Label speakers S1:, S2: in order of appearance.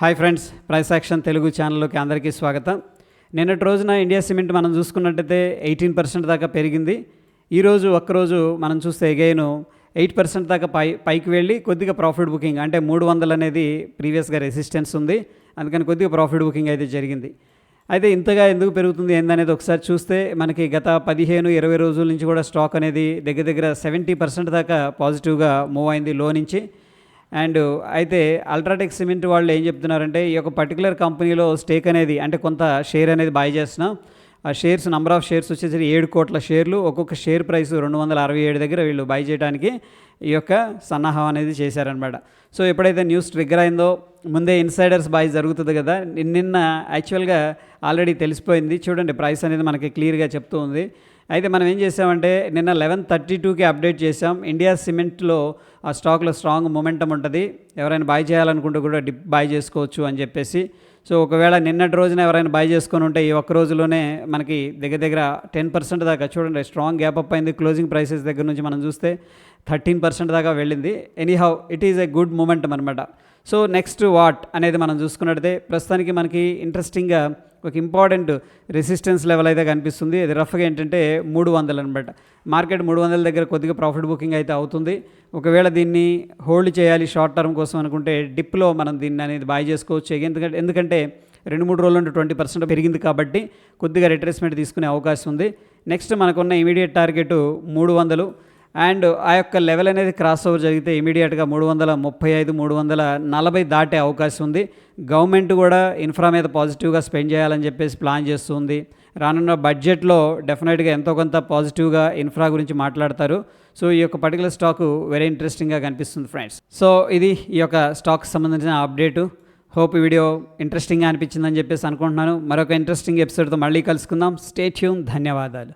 S1: Hi friends price action Telugu ఛానల్లోకి అందరికీ స్వాగతం. నిన్నటి రోజున ఇండియా సిమెంట్ మనం చూసుకున్నట్టయితే ఎయిటీన్ పర్సెంట్ దాకా పెరిగింది. ఈరోజు ఒక్కరోజు మనం చూస్తే ఎగైన్ ఎయిట్ పర్సెంట్ దాకా పై పైకి వెళ్ళి కొద్దిగా ప్రాఫిట్ బుకింగ్ అంటే మూడు వందలు అనేది ప్రీవియస్గా రెసిస్టెన్స్ ఉంది. అందుకని కొద్దిగా ప్రాఫిట్ బుకింగ్ అయితే జరిగింది. అయితే ఇంతగా ఎందుకు పెరుగుతుంది ఏందనేది ఒకసారి చూస్తే మనకి గత పదిహేను ఇరవై రోజుల నుంచి కూడా స్టాక్ అనేది దగ్గర దగ్గర సెవెంటీ పర్సెంట్ దాకా పాజిటివ్గా మూవ్ అయింది లో నుంచి అండ్ అయితే అల్ట్రాటెక్ సిమెంట్ వాళ్ళు ఏం చెప్తున్నారంటే ఈ యొక్క పర్టికులర్ కంపెనీలో స్టేక్ అనేది అంటే కొంత షేర్ అనేది బై చేస్తున్నాం. ఆ షేర్స్ నంబర్ ఆఫ్ షేర్స్ వచ్చేసి ఏడు కోట్ల షేర్లు. ఒక్కొక్క షేర్ ప్రైస్ రెండు వందల అరవై ఏడు దగ్గర వీళ్ళు బై చేయడానికి ఈ యొక్క సన్నాహం అనేది చేశారనమాట సో ఎప్పుడైతే న్యూస్ ట్రిగ్గర్ అయిందో ముందే ఇన్సైడర్స్ బై జరుగుతుంది కదా. నిన్న యాక్చువల్గా ఆల్రెడీ తెలిసిపోయింది. చూడండి ప్రైస్ అనేది మనకి క్లియర్గా చెప్తూ ఉంది. అయితే మనం ఏం చేసామంటే నిన్న లెవెన్ థర్టీ టూకి అప్డేట్ చేసాం ఇండియా సిమెంట్లో ఆ స్టాక్లో స్ట్రాంగ్ మొమెంటం ఉంటుంది. ఎవరైనా బై చేయాలనుకుంటే కూడా డిప్ బై చేసుకోవచ్చు అని చెప్పేసి. సో ఒకవేళ నిన్నటి రోజున ఎవరైనా బై చేసుకొని ఉంటే ఈ ఒక్క రోజులోనే మనకి దగ్గర దగ్గర టెన్ పర్సెంట్ దాకా చూడండి స్ట్రాంగ్ గ్యాప్ అప్ అయింది. క్లోజింగ్ ప్రైసెస్ దగ్గర నుంచి మనం చూస్తే థర్టీన్ పర్సెంట్ దాకా వెళ్ళింది. Anyhow it is a good momentum అనమాట సో నెక్స్ట్ వాట్ అనేది మనం చూసుకున్నట్టయితే ప్రస్తుతానికి మనకి ఇంట్రెస్టింగ్గా ఒక ఇంపార్టెంట్ రెసిస్టెన్స్ లెవెల్ అయితే కనిపిస్తుంది. అది రఫ్గా ఏంటంటే మూడు వందలు అనమాట మార్కెట్ మూడు వందల దగ్గర కొద్దిగా ప్రాఫిట్ బుకింగ్ అయితే అవుతుంది. ఒకవేళ దీన్ని హోల్డ్ చేయాలి షార్ట్ టర్మ్ కోసం అనుకుంటే డిప్లో మనం దీన్ని అనేది బాయ్ చేసుకోవచ్చు. ఎందుకంటే ఎందుకంటే రెండు మూడు రోజుల నుండి ట్వంటీ పర్సెంట్ పెరిగింది కాబట్టి కొద్దిగా రిట్రేస్మెంట్ తీసుకునే అవకాశం ఉంది. నెక్స్ట్ మనకున్న ఇమీడియట్ టార్గెట్ మూడు వందలు. అండ్ ఆ యొక్క లెవెల్ అనేది క్రాస్ ఓవర్ జరిగితే ఇమీడియట్గా మూడు వందల ముప్పై ఐదు మూడు వందల నలభై దాటే అవకాశం ఉంది. గవర్నమెంట్ కూడా ఇన్ఫ్రా మీద పాజిటివ్గా స్పెండ్ చేయాలని చెప్పేసి ప్లాన్ చేస్తుంది రానున్న బడ్జెట్లో డెఫినెట్గా ఎంతో కొంత పాజిటివ్గా ఇన్ఫ్రా గురించి మాట్లాడతారు. సో ఈ యొక్క పర్టికులర్ స్టాకు వెరీ ఇంట్రెస్టింగ్గా కనిపిస్తుంది ఫ్రెండ్స్. సో ఇది ఈ యొక్క స్టాక్ సంబంధించిన అప్డేటు. హోప్ ఈ వీడియో ఇంట్రెస్టింగ్గా అనిపించిందని చెప్పేసి అనుకుంటున్నాను. మరొక ఇంట్రెస్టింగ్ ఎపిసోడ్తో మళ్ళీ కలుసుకుందాం. స్టే ట్యూన్ ధన్యవాదాలు.